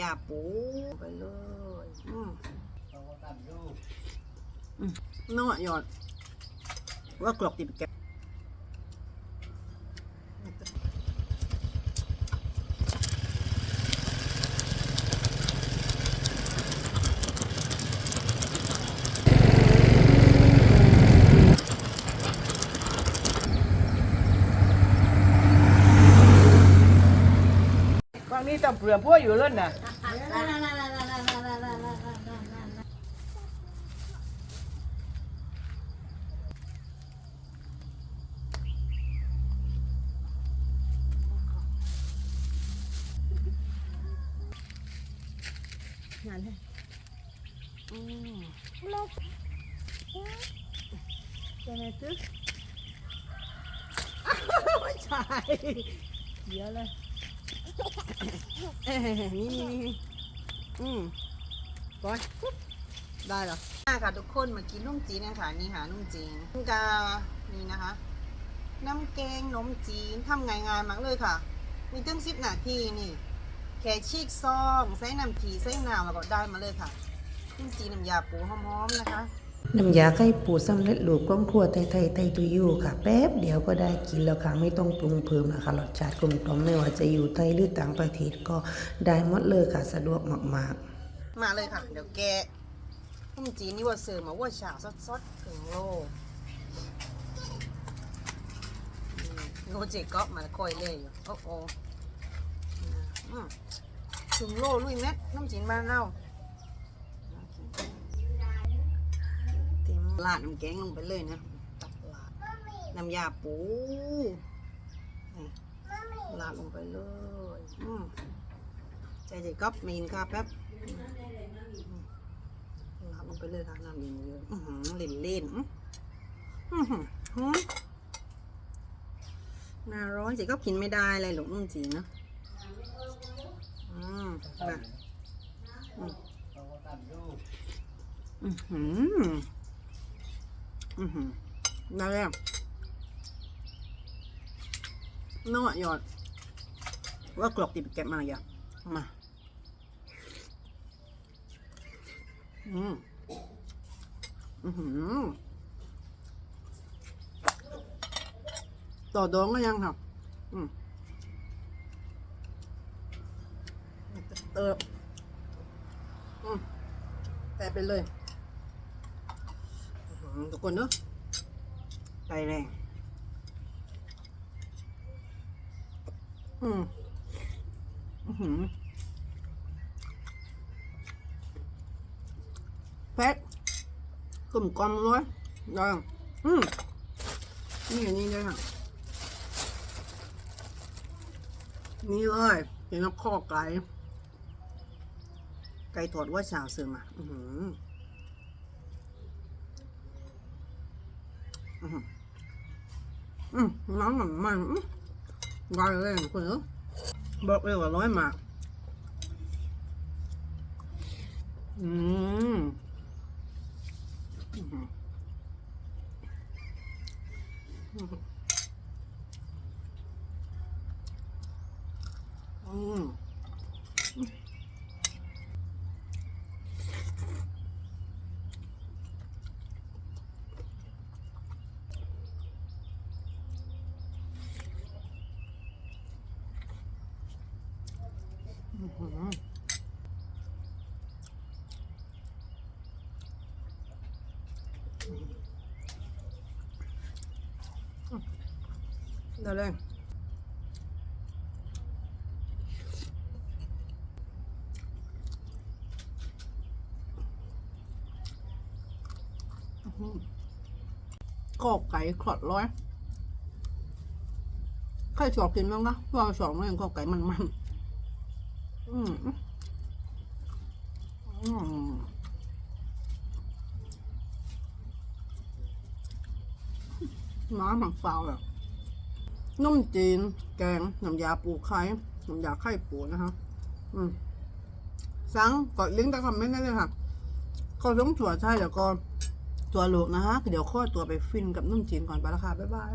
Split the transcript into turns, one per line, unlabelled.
ยาปูไปเลยอืมน้อหยอดว่ากรอกติดแก นี่ต้องเปลือกพวกอยู่เล่นน่ะงานให้อืมลบจะไหนตึ๊กไม่ใช่เดี๋ยวเลย เอ้ยนี่นี่นี่อืมบอยได้เหรอมาค่ะทุกคนมากินนุ่มจีนกันค่ะนี่ค่ะนุ่มจีนกานี่นะคะ น้ำแกงนมจีนทำง่ายๆมากเลยค่ะ มีตั้งสิบนาทีนี่ แค่ชีกซอง ใส่น้ำผีใส่น้ำแล้วก็ได้มาเลยค่ะน้ำจีนน้ำยาปูหอมๆนะคะ
น้ำยาไข่ปูสำเร็จรูปกล้องครัวไทยไทยไทยตุยูค่ะ แป๊บเดียวก็ได้กินแล้วค่ะ ไม่ต้องปรุงเพิ่มนะคะรสชาติกลมกล่อมไม่ว่าจะอยู่ไทยหรือต่างประเทศก็ได้หมดเลยค่ะ สะดวกมากๆ
มาเลยค่ะ เดี๋ยวแกะน้ำจีนนี่ว่าเสิร์ฟมาว่าฉาซดๆถึงโลโนเจก็มาคอยเล่อยู่โอ้โหอืมถึงโลลุยเม็ดน้ำจีนบ้านเรา เต็มลาดน้ำแกงลงไปเลยนะตักลาดน้ำยาปูนี่ลาดลงไปเลยอืมใจเจก๊อปมีนค่ะแป๊บลาดลงไปเลยค่ะน้ำเยอะๆอื้อหือเล่นเล่นๆอื้อหือหือหน้าร้อนเจ๊ก็กินไม่ได้เลยหรอกนุ่มจีนนะอืมมาอืม อือหือได้แล้วน้อยหยอด ว่ากรอกติดแกะมาอย่ามา อืมอือหือต่อดองก็ยังค่ะ อืมเออ อืมแต่ไปเลย ทุกคนเนอะไปแรงอืมอือหือเผ็ดกลมกลมเลยได้อืมนี่อย่างนี้เลยค่ะนี่เลยเป็นน้ำข้อไก่ไก่ทอดว่าชาวซื้อมา อือหืออือหืออืม น้ำมันมันอื้อได้เลยคุณ เออบอกเลยว่าร้อยมากอืมอืมอื้อหือได้เลยกอบไก่ขอดร้อยใครชอบกินบ้างนะว่าชอบเรื่องกอบไก่มันมันๆ อืมอืมน้ำหมักเปล่าแบบนุ่มจีน แกงน้ำยาปูไข่น้ำยาไข่ปูนะคะอืมสั่งกดลิงก์ใต้คอมเมนต์ได้เลยค่ะเขาต้องถั่วใช่แล้วก็ตัวลูกนะคะเดี๋ยวข้อตัวไปฟินกับนุ่มจีนก่อนไปล้วค่ะ บ๊ายบาย